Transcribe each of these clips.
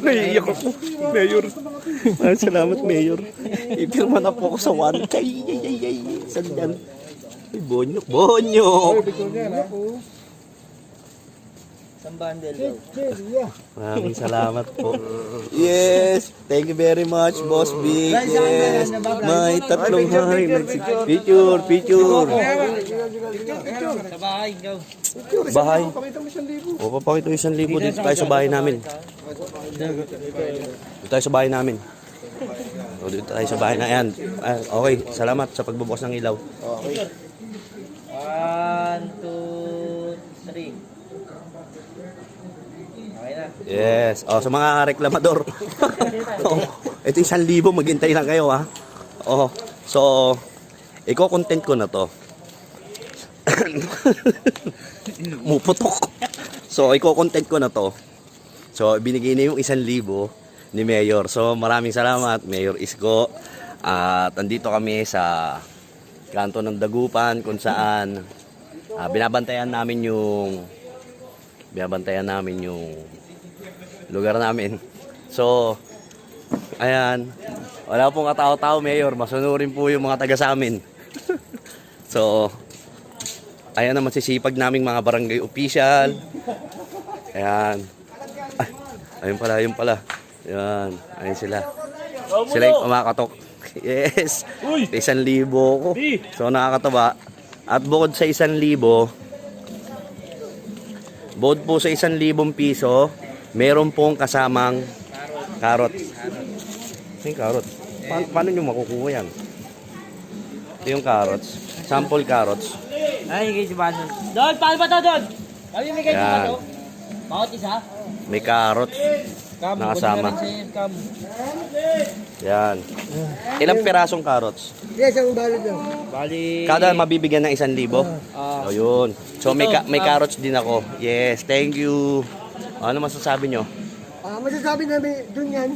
Naiiyak ako. Mayor. Ay, salamat, Mayor. Ipirma na po ako sa 1K. Ay, ay, ay. Saan yan? Ay, bonyok. Bonyok! Isang bundle daw. Maraming salamat po. Yes! Thank you very much, Boss Big. Yes! May tatlong hay. Picture, picture. Sa bahay, ikaw. Bahay. O, papakita yung isang libo dito tayo sa bahay namin. Dito tayo sa bahay namin. O, dito tayo sa bahay na yan. Ah, okay, salamat sa pagbubukas ng ilaw. One, two, three. Okay na. Yes. O, sa mga reklamador. oh, ito yung isang libo, maghintay lang kayo ha. Oh, so, iko-content ko na to. Muputok. So, iko-content ko na to. So, binigay na yung isang libo ni Mayor. So, maraming salamat, Mayor Isko. At andito kami sa kanto ng Dagupan kung saan ah, binabantayan namin yung binabantayan namin yung lugar namin. So, ayan. Wala pong katao-tao, Mayor. Masunurin po yung mga taga sa amin. so, ayan ang masisipag naming mga barangay official. Ayan. Ay, ayun pala, ayun pala. Ayan, ayun sila. Sila yung kumakatok. Yes. Isang libo ko. So, nakakatawa. At bukod sa isang libo, bukod po sa isang libong piso, meron pong kasamang karot. Yung karot. Pa- paano nyo makukuha yan? Ito yung carrots. Sample carrots. Ay, higay si Baso. Doon, paano ba to, Doon? Kami may kayo Yan. to? Bawat isa? May carrots. Kam, Nakasama. kunin rin. Yan. Ilang pirasong carrots? Yes, ang balot lang. Bali... Kada mabibigyan ng isang libo? Ah, O yun. So may, ka- may Ito, carrots din ako. Yes, thank you. Ano masasabi nyo? Ah, masasabi namin, dun yan.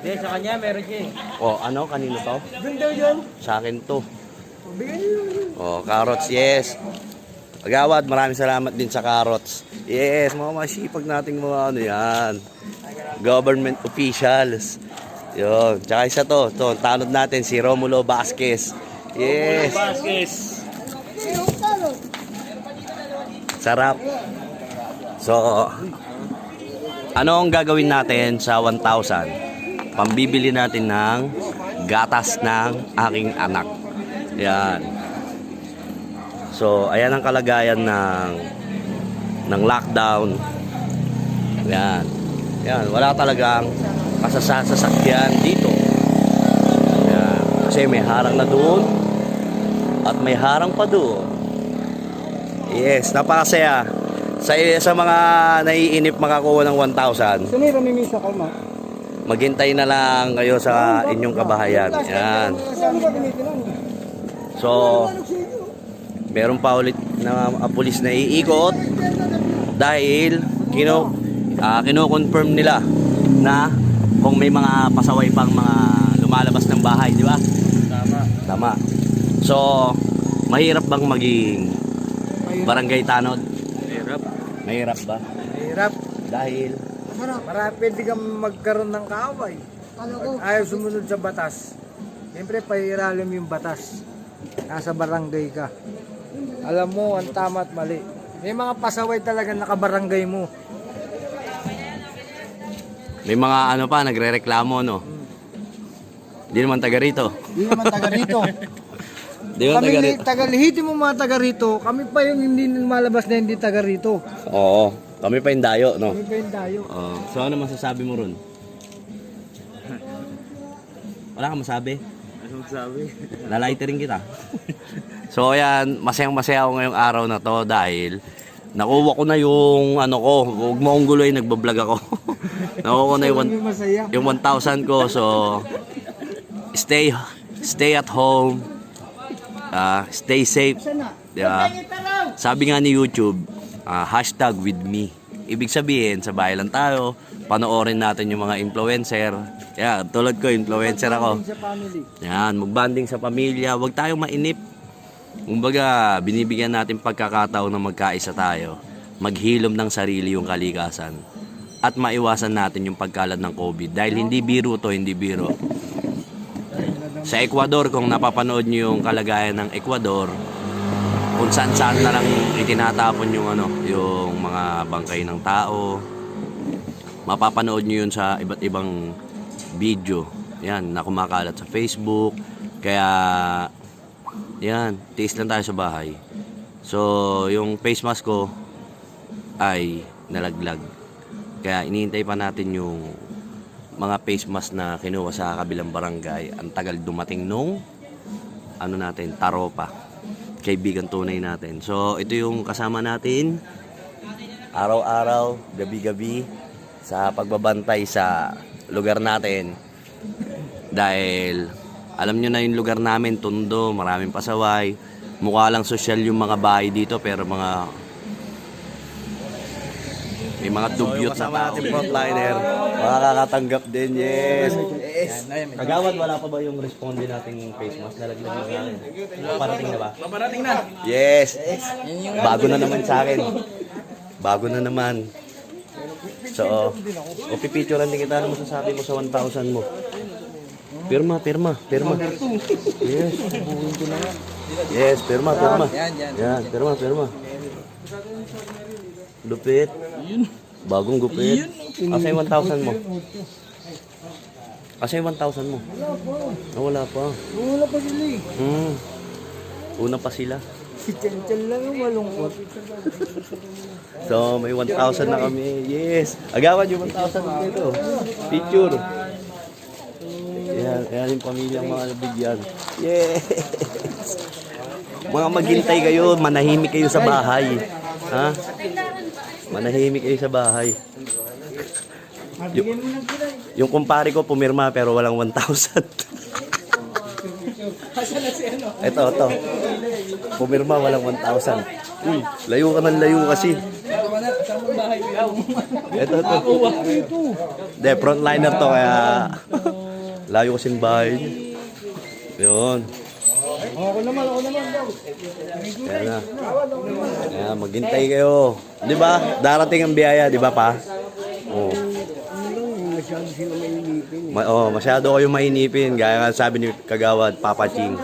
Hindi, sa kanya meron siya eh. O ano, kanino to? Dun daw yan. Sa akin to. O, Bigyan niyo yun. O, carrots, yes. Agawad, maraming salamat din sa carrots. Yes, mga masipag nating mga ano yan. Government officials. Yun. Tsaka isa to, to, tanod natin, si Romulo Vasquez. Yes. Sarap. So, ano ang gagawin natin sa 1,000? Pambibili natin ng gatas ng aking anak. Yan. So, ayan ang kalagayan ng ng lockdown. Yan. Yan, wala talagang kasasasakyan dito. Yan. Kasi may harang na doon at may harang pa doon. Yes, napakasaya. Sa, sa mga naiinip makakuha ng 1,000, Sino yung namimisa ko, ma? maghintay na lang kayo sa inyong kabahayan. Yan. So, meron pa ulit na mga pulis na iikot dahil kino ah, kino-confirm nila na kung may mga pasaway pang mga lumalabas ng bahay, di ba? Tama. Tama. So, mahirap bang maging barangay tanod? Hirap. Mahirap ba? Hirap. Dahil Marap. Para pwede kang magkaroon ng kaaway. Ano? Ayaw sumunod sa batas. Siyempre, pahiralim yung batas. Nasa barangay ka. Alam mo, ang tama at mali. May mga pasaway talaga nakabarangay mo. may mga ano pa nagrereklamo no. Hindi naman taga rito. Hindi naman taga rito. Di kami taga rito. taga lihiti mo mga taga rito. Kami pa yung hindi malabas na hindi taga rito. Oo, kami pa yung dayo, no. Kami pa yung dayo. Oo. so ano masasabi mo ron? Wala kang masabi? Sabi? Lalaiterin kita. so ayan, masayang masaya ako ngayong araw na to dahil nakuha ko na yung ano ko, huwag mo akong guloy, nagbablog ako. nakuha ko na yung, yung 1,000 ko. So, stay stay at home. Ah, stay safe. Di ba? Sabi nga ni YouTube, ah, hashtag with me. Ibig sabihin, sa bahay lang tayo, panoorin natin yung mga influencer. Yeah, tulad ko, influencer ako. Sa family. Yan, magbanding sa pamilya, huwag tayong mainip. Kumbaga, binibigyan natin pagkakataon na magkaisa tayo. Maghilom ng sarili yung kalikasan. at maiwasan natin yung pagkalat ng COVID. Dahil hindi biro to, hindi biro. Sa Ecuador, kung napapanood nyo yung kalagayan ng Ecuador, kung saan saan na lang itinatapon yung ano, yung mga bangkay ng tao. Mapapanood nyo yun sa iba't ibang video. Yan, na kumakalat sa Facebook. Kaya, yan, tiis lang tayo sa bahay. So, yung face mask ko ay nalaglag. Kaya inihintay pa natin yung mga face mask na kinuha sa kabilang barangay. Ang tagal dumating nung ano natin, taropa. Kaibigan tunay natin. So, ito yung kasama natin araw-araw, gabi-gabi sa pagbabantay sa lugar natin. Dahil alam nyo na yung lugar namin, tundo, maraming pasaway. Mukha lang sosyal yung mga bahay dito pero mga may mga dugyot na tao. natin frontliner, makakatanggap din, yes. Kagawad, wala pa ba yung responde nating face mask? Nalaglag na sa akin. Parating na ba? Paparating na. Yes. Bago na naman sa akin. Bago na naman. So, o pipicturean din kita ano masasabi mo sa 1,000 mo. Pirma, pirma, pirma. Yes. Yes, pirma, pirma. Yan, yan. Yan, pirma, pirma. Lupit. Bagong gupit. Asa yung 1,000 mo? Asa yung 1,000 mo? Ah, wala pa. Wala pa sila eh. Hmm. Una pa sila. Si Chan lang yung malungkot. So, may 1,000 na kami. Yes. Agawan yung 1,000 dito. Picture. Yan, yan yung pamilyang mga nabigyan. Yes. Mga maghintay kayo, manahimik kayo sa bahay. Ha? Manahimik kayo sa bahay. Yung, yung kumpare ko pumirma pero walang 1,000. Ito, ito. Pumirma walang 1,000. Uy, layo ka ng layo kasi. Ito, ito. De, frontliner to kaya layo kasing bahay. Yun. Ako naman, ako naman daw. Kaya na. Kaya maghintay kayo. Di ba? Darating ang biyaya, di ba pa? Oo. Mainipin. Ma oh, masyado kayo mainipin. Gaya nga sabi ni Kagawad, Papa Ching.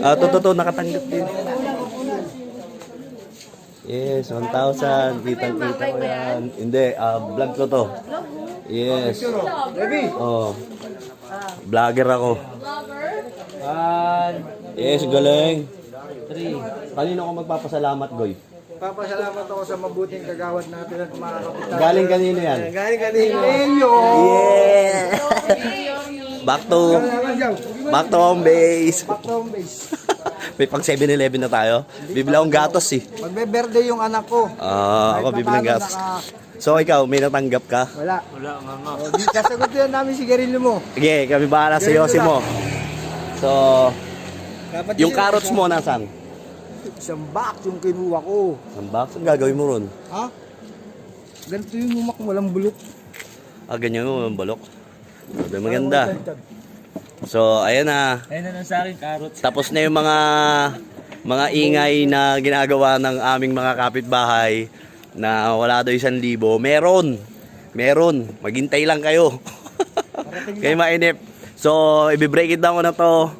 Ah, to, to, to, nakatanggap din. Yes, 1,000. Kitang-kita ko yan. Hindi, ah, vlog ko to. Yes. Oh. Vlogger ako. One, Yes, galing. three. Kanino ako magpapasalamat, Goy? Papasalamat ako sa mabuting kagawad natin at mga kapitan. Galing kanino yan? Galing kanino. Elio! Yeah! Back to, back to home base. Back home base. May pang 7-Eleven na tayo. Bibili akong gatos eh. Magbe-birthday yung anak ko. Ah, ako Kahit bibili ng papaano gatos. So ikaw, may natanggap ka? Wala. Wala nga nga. O, di kasagot yan namin si Garillo mo. Sige, kami bahala sa iyo, mo. So, Dapat yung yun, carrots mo nasan? Isang box yung kinuha ko. Ang box, ang gagawin mo ron? Ha? Ganito yung umak walang bulok. Ah, ganyan mo, ang balok. Sabi, maganda. So, ayan na. Ayun na lang sa akin, carrots. Tapos na yung mga mga ingay na ginagawa ng aming mga kapitbahay na wala daw isang libo. Meron. Meron. Maghintay lang kayo. kayo mainip. So, i-break it down ko na to.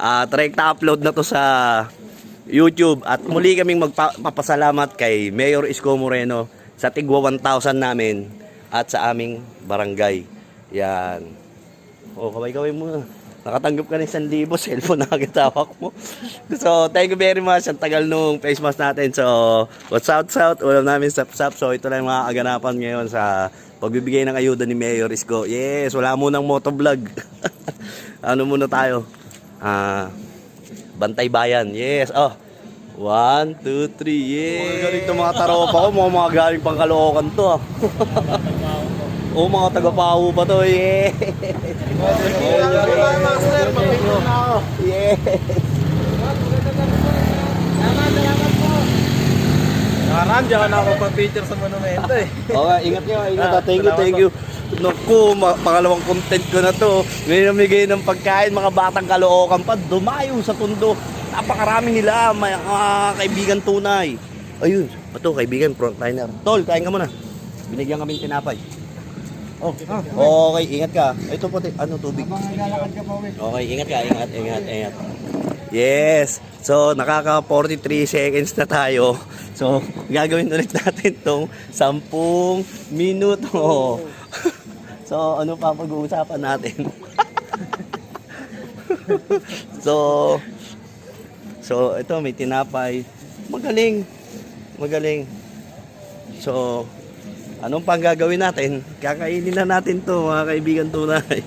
At direct upload na to sa YouTube. At muli kaming magpapasalamat kay Mayor Isko Moreno sa tigwa 1,000 namin at sa aming barangay. Yan. O, kaway-kaway muna. Nakatanggap ka ng 1,000, cellphone na agad-hawak mo. So, thank you very much. Ang tagal nung face mask natin. So, what's out, out? Ulam namin sap-sap. So, ito lang mga aganapan ngayon sa pagbibigay ng ayuda ni Mayor Isko. Yes, wala munang motovlog. ano muna tayo? Ah, Bantay Bayan. Yes, oh. One, two, three, yeah. Mga galing to mga taropa ko, mga mga galing pang Caloocan to ah. Oo, mga taga-pawo pa to, yeah. Yeah. Nakaram, diyan ka na ako pa-picture sa monumento eh. Okay, ingat nyo, ingat. ah. Thank you, thank you. Naku, pangalawang content ko na to. May namigay ng pagkain, mga batang kalookan pa. Dumayo sa tundo. Napakarami nila, mga mga kaibigan tunay. Ayun, ito kaibigan, frontliner. Tol, kain ka muna. Binigyan kami tinapay. Oh, okay, ingat ka. Ito po, ano, tubig. Okay, ingat ka, ingat, ingat, ingat. Yes. So, nakaka 43 seconds na tayo. So, gagawin ulit natin tong 10 minuto. So, ano pa pag-uusapan natin? so, so, ito may tinapay. Magaling. Magaling. So, anong pang gagawin natin? Kakainin na natin to mga kaibigan tunay.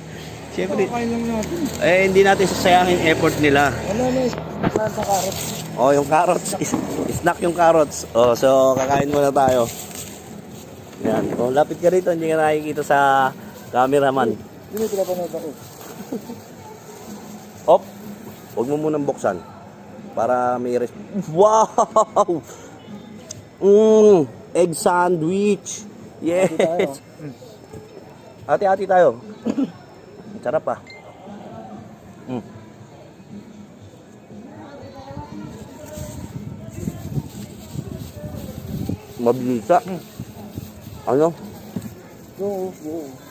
Siyempre, Kain lang natin. eh, hindi natin sasayangin effort nila. Ano na yung sa karot? Oh, yung carrots. Is, snack yung carrots. Oh, so kakain muna tayo. Yan. Oh, lapit ka rito, hindi ka nakikita sa cameraman. Hindi pinapanood ako. Op. Huwag mo munang buksan. Para may res... Wow! Mmm, egg sandwich. Yes. Hati-hati tayo. Sarap ah. Mm. Mabilisa. Ano? Oo, oo.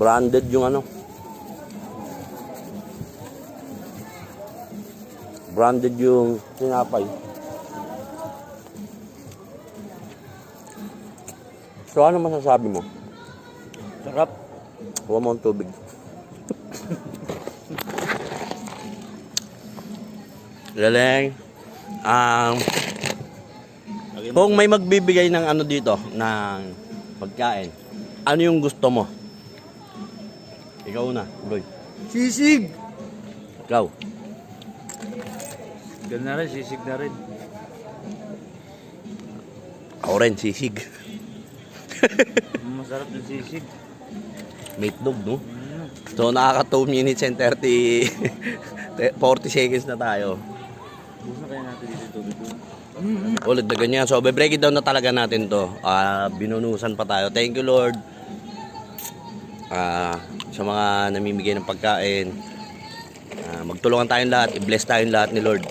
Branded yung ano. Branded yung tinapay. So ano masasabi mo? Sarap. Huwag mo ang tubig. Galing. Um, kung may magbibigay ng ano dito, ng pagkain, ano yung gusto mo? Ikaw na, Boy. Sisig! Ikaw. Ganun na rin, sisig na rin. Ako rin, sisig. Masarap yung sisig. Mate dog, no? So, nakaka 2 minutes and 30, 40 seconds na tayo. Busa kaya natin dito tubig. Ulit na ganyan. So, be-break it down na talaga natin to. Ah, binunusan pa tayo. Thank you, Lord. Ah, sa mga namimigay ng pagkain. Ah, magtulungan tayong lahat. I-bless tayong lahat ni Lord.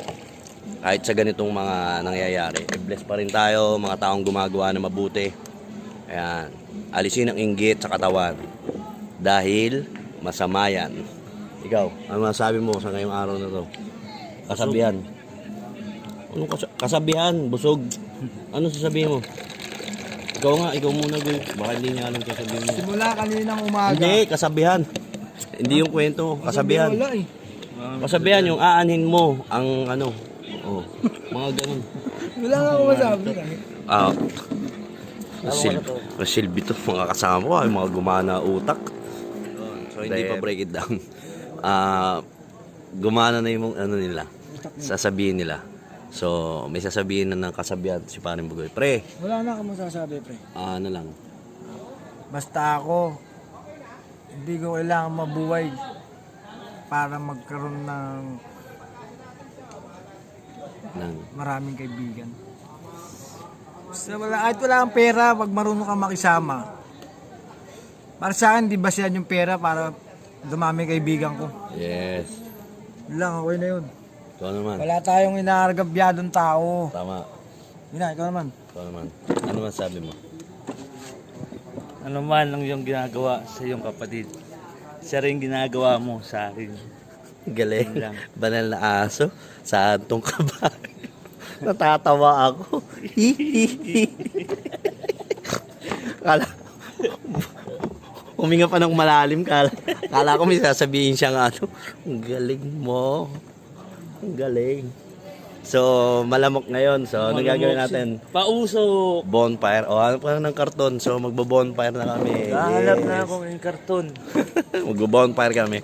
Kahit sa ganitong mga nangyayari. I-bless pa rin tayo, mga taong gumagawa na mabuti. Ayan. Alisin ang inggit sa katawan. Dahil masama yan. Ikaw, ano masabi mo sa ngayong araw na to? Kasabihan. Ano kas- kasabihan? Busog. Ano sasabihin mo? Ikaw nga, ikaw muna, Goy. Baka hindi niya alam kasabihin mo. Simula kaninang umaga. Hindi, kasabihan. Hindi yung kwento, kasabihan. Wala eh. Kasabihan yung aanhin mo ang ano. Oh, mga ganun. Wala nga ako masabi. Ah. Sil silbi to mga kasama ko, ay mga gumana utak. So hindi pa break it down. Ah, gumana na yung ano nila. Sasabihin nila. So, may sasabihin na ng kasabihan si Paring Bugoy. Pre, Wala na ako masasabi, pre. ah, ano lang. Basta ako, hindi ko kailangan mabuhay para magkaroon ng Ng, maraming kaibigan. Basta wala, kahit wala kang pera, pag marunong ka makisama. Para sa akin, di ba siya yung pera para dumami kaibigan ko. yes. Yun lang, okay na yun. Ikaw naman. Wala tayong inaargabyadong tao. Tama. Yun na, ikaw naman. Ikaw naman. Ano man sabi mo? Ano man ang iyong ginagawa sa iyong kapatid, siya rin ginagawa mo sa akin. Galing. Banal na aso. Sa antong kabayo. Natatawa ako. Kala, Huminga pa ng malalim. Kala, kala ko may sasabihin siya nga ano. Ang galing mo. Ang galing. So, malamok ngayon. So, ano gagawin natin? Pauso! Bonfire. O, ano pa ng karton? So, magbo-bonfire na kami. Hahanap na Yes. ako ng karton. Magbo-bonfire kami.